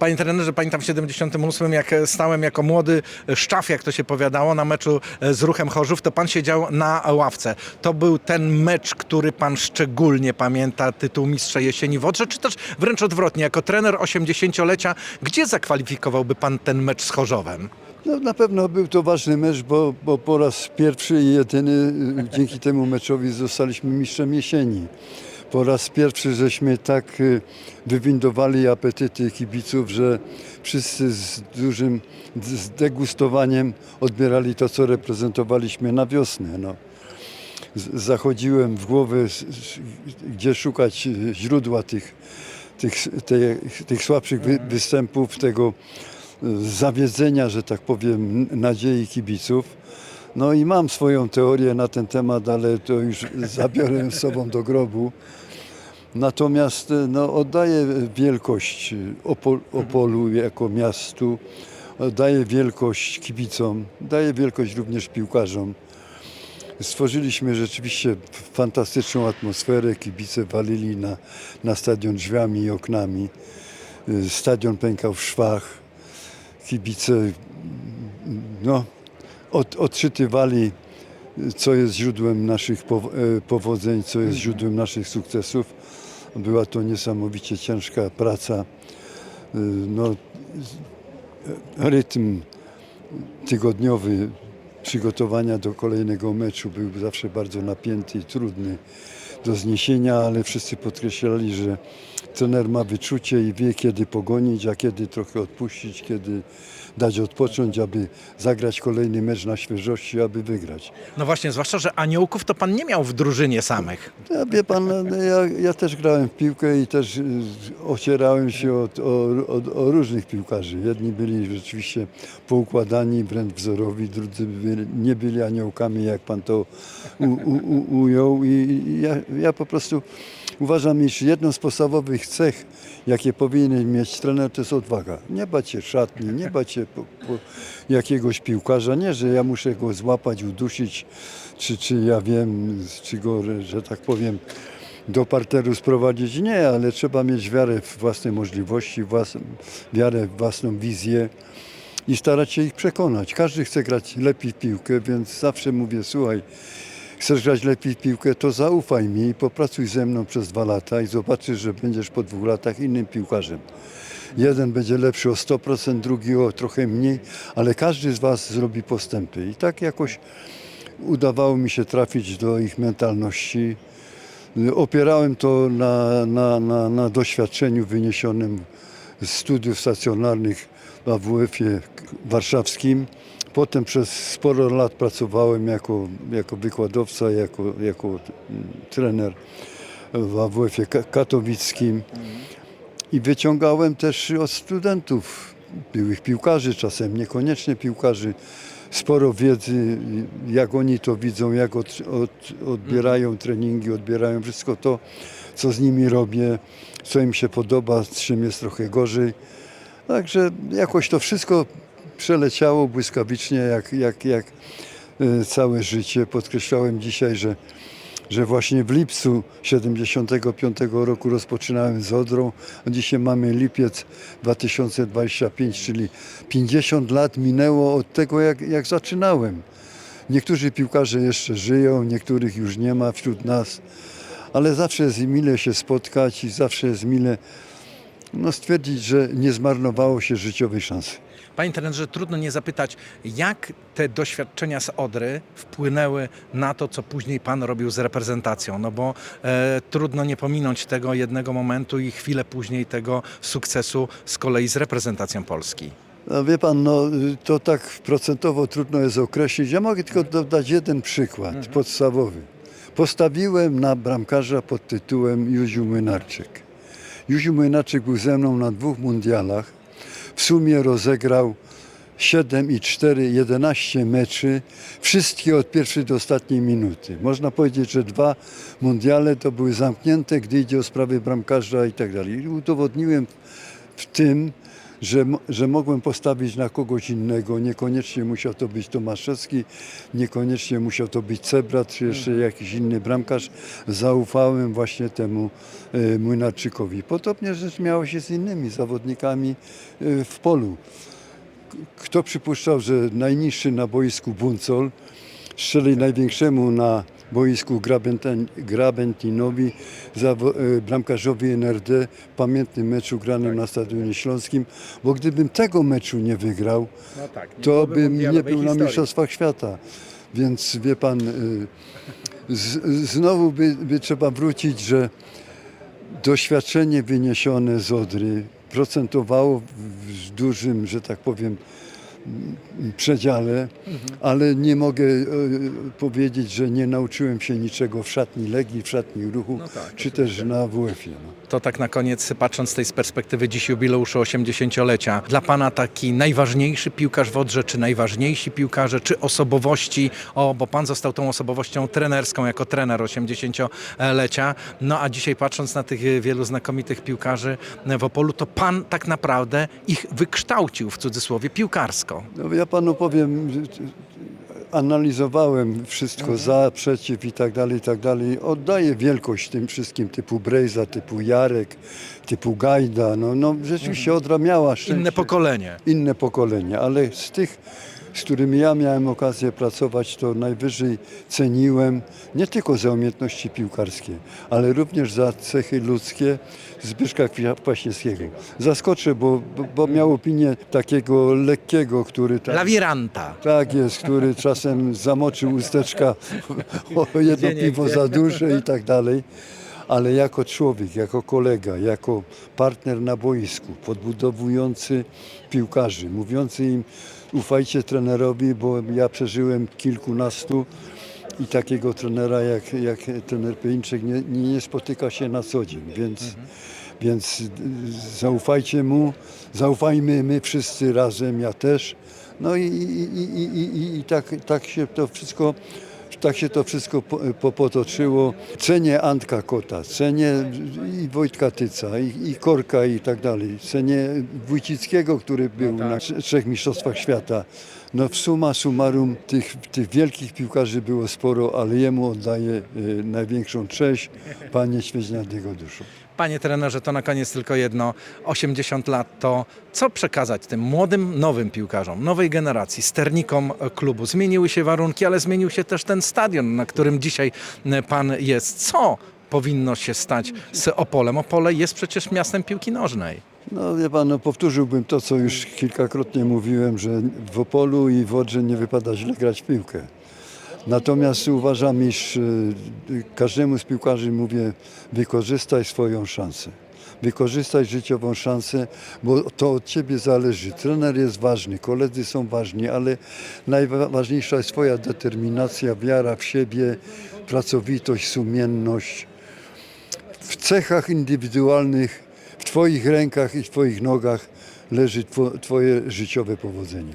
Panie trenerze, pamiętam w 78, jak stałem jako młody szczaf, jak to się powiadało, na meczu z Ruchem Chorzów, to pan siedział na ławce. To był ten mecz, który pan szczególnie pamięta, tytuł Mistrza Jesieni w Odrze, czy też wręcz odwrotnie, jako trener 80-lecia, gdzie zakwalifikowałby pan ten mecz z Chorzowem? No, na pewno był to ważny mecz, bo, bo po raz pierwszy i jedyny y, dzięki temu meczowi zostaliśmy mistrzem jesieni. Po raz pierwszy żeśmy tak y, wywindowali apetyty kibiców, że wszyscy z dużym z degustowaniem odbierali to, co reprezentowaliśmy na wiosnę. No. Zachodziłem w s- gdzie szukać y, źródła tych, tych, tych, tych słabszych wy, występów, tego y, zawiedzenia, że tak powiem, nadziei kibiców. No i mam swoją teorię na ten temat, ale to już zabiorę z sobą do grobu. Natomiast y, no, oddaję wielkość y, Opol, Opolu jako miastu, oddaję wielkość kibicom, daję wielkość również piłkarzom. Stworzyliśmy rzeczywiście fantastyczną atmosferę. Kibice walili na, na stadion drzwiami i oknami. Y, Stadion pękał w szwach. Kibice mm, no, od, odczytywali, co jest źródłem naszych e, powodzeń, co jest źródłem naszych sukcesów. Była to niesamowicie ciężka praca. Y, No, e, rytm tygodniowy przygotowania do kolejnego meczu był zawsze bardzo napięty i trudny do zniesienia, ale wszyscy podkreślali, że trener ma wyczucie i wie kiedy pogonić, a kiedy trochę odpuścić, kiedy dać odpocząć, aby zagrać kolejny mecz na świeżości, aby wygrać. No właśnie, zwłaszcza, że aniołków to pan nie miał w drużynie samych. Ja, wie pan, no, ja, ja też grałem w piłkę i też y, ocierałem się od, o, od, o różnych piłkarzy. Jedni byli rzeczywiście poukładani, wręcz wzorowi, drudzy byli, nie byli aniołkami, jak pan to u, u, u, ujął. I i ja, ja po prostu uważam, iż jedną z podstawowych cech, jakie powinien mieć trener, to jest odwaga. Nie bać się szatni, nie bać się po, po jakiegoś piłkarza. Nie, że ja muszę go złapać, udusić, czy, czy ja wiem, czy go, że tak powiem, do parteru sprowadzić. Nie, ale trzeba mieć wiarę w własne możliwości, wiarę w własną wizję i starać się ich przekonać. Każdy chce grać lepiej w piłkę, więc zawsze mówię, słuchaj, chcesz grać lepiej w piłkę, to zaufaj mi i popracuj ze mną przez dwa lata i zobaczysz, że będziesz po dwóch latach innym piłkarzem. Jeden będzie lepszy o 100%, drugi o trochę mniej, ale każdy z Was zrobi postępy. I tak jakoś udawało mi się trafić do ich mentalności. Opierałem to na, na, na, na doświadczeniu wyniesionym z studiów stacjonarnych w AWF-ie warszawskim. Potem przez sporo lat pracowałem jako, jako wykładowca, jako, jako mm, trener w AWF-ie ka- katowickim. I wyciągałem też od studentów, byłych piłkarzy, czasem niekoniecznie piłkarzy, sporo wiedzy, jak oni to widzą, jak od, od, odbierają treningi, odbierają wszystko to, co z nimi robię, co im się podoba, z czym jest trochę gorzej. Także jakoś to wszystko przeleciało błyskawicznie, jak, jak, jak e, całe życie. Podkreślałem dzisiaj, że że właśnie w lipcu 75 roku rozpoczynałem z Odrą, a dzisiaj mamy lipiec 2025, czyli 50 lat minęło od tego, jak, jak zaczynałem. Niektórzy piłkarze jeszcze żyją, niektórych już nie ma wśród nas, ale zawsze jest mile się spotkać i zawsze jest mile no, stwierdzić, że nie zmarnowało się życiowej szansy. Panie trenerze, trudno nie zapytać, jak te doświadczenia z Odry wpłynęły na to, co później pan robił z reprezentacją? No bo e, trudno nie pominąć tego jednego momentu i chwilę później tego sukcesu z kolei z reprezentacją Polski. No wie pan, no, to tak procentowo trudno jest określić. Ja mogę tylko dodać jeden przykład podstawowy. Postawiłem na bramkarza pod tytułem Józiu Młynarczyk. Józiu Młynarczyk był ze mną na dwóch mundialach. W sumie rozegrał 7 i 4, 11 meczy, wszystkie od pierwszej do ostatniej minuty. Można powiedzieć, że dwa mundiale to były zamknięte, gdy idzie o sprawy bramkarza i tak dalej. Udowodniłem w tym, że, że mogłem postawić na kogoś innego. Niekoniecznie musiał to być Tomaszewski, niekoniecznie musiał to być Cebrat, czy jeszcze jakiś inny bramkarz. Zaufałem właśnie temu e, Młynarczykowi. Podobnie rzecz miała się z innymi zawodnikami e, w polu. Kto przypuszczał, że najniższy na boisku Buncol strzeli największemu na boisku Grabentinowi, zawo- e, bramkarzowi NRD, pamiętnym meczu granym na Stadionie Śląskim, bo gdybym tego meczu nie wygrał, No tak, nie to bym nie był na. Mistrzostwach Świata. Więc wie pan, y, z, znowu by, by trzeba wrócić, że doświadczenie wyniesione z Odry procentowało w, w dużym, że tak powiem, przedziale, ale nie mogę e, powiedzieć, że nie nauczyłem się niczego w szatni Legii, w szatni Ruchu, No tak, czy też na WF-ie. No. To tak na koniec, patrząc z tej perspektywy dziś jubileuszu 80-lecia, dla Pana taki najważniejszy piłkarz w Odrze, czy najważniejsi piłkarze, czy osobowości, o, bo Pan został tą osobowością trenerską jako trener 80-lecia, no a dzisiaj patrząc na tych e, wielu znakomitych piłkarzy w Opolu, to Pan tak naprawdę ich wykształcił w cudzysłowie piłkarsko. No ja panu powiem, analizowałem wszystko za, przeciw i tak dalej, i tak dalej. Oddaję wielkość tym wszystkim typu Brejza, typu Jarek, typu Gajda. No, no rzeczywiście Odra miała szczęście. Inne pokolenie. inne pokolenie, ale z tych, z którymi ja miałem okazję pracować, to najwyżej ceniłem nie tylko za umiejętności piłkarskie, ale również za cechy ludzkie Zbyszka Kwaśniewskiego. Zaskoczę, bo, bo, miał opinię takiego lekkiego, który tak, Lawiranta. tak jest, który czasem zamoczył usteczka o jedno piwo za duże i tak dalej. Ale jako człowiek, jako kolega, jako partner na boisku, podbudowujący piłkarzy, mówiący im ufajcie trenerowi, bo ja przeżyłem kilkunastu i takiego trenera jak, jak trener Pieńczyk nie, nie, spotyka się na co dzień, więc, więc y, zaufajcie mu, zaufajmy my wszyscy razem, ja też. No i, i, i, i, i, i tak, tak się to wszystko tak się to wszystko po, po, potoczyło. Cenię Antka Kota, cenię i Wojtka Tyca, i, i Korka i tak dalej. Cenię Wójcickiego, który był na trze- trzech mistrzostwach świata. No w summa summarum tych, tych wielkich piłkarzy było sporo, ale jemu oddaję y, największą cześć, panie Świeźniadego duszu. Panie trenerze, to na koniec tylko jedno. 80 lat to co przekazać tym młodym, nowym piłkarzom, nowej generacji, sternikom klubu? Zmieniły się warunki, ale zmienił się też ten stadion, na którym dzisiaj e, pan jest. Co powinno się stać z Opolem? Opole jest przecież miastem piłki nożnej. No wie pan, no, powtórzyłbym to, co już kilkakrotnie mówiłem, że w Opolu i w Odrze nie wypada źle grać piłkę. Natomiast uważam, iż y, każdemu z piłkarzy mówię, wykorzystaj swoją szansę. Wykorzystaj życiową szansę, bo to od ciebie zależy. Trener jest ważny, koledzy są ważni, ale najważniejsza jest twoja determinacja, wiara w siebie, pracowitość, sumienność. W cechach indywidualnych, w twoich rękach i twoich nogach leży two, twoje życiowe powodzenie.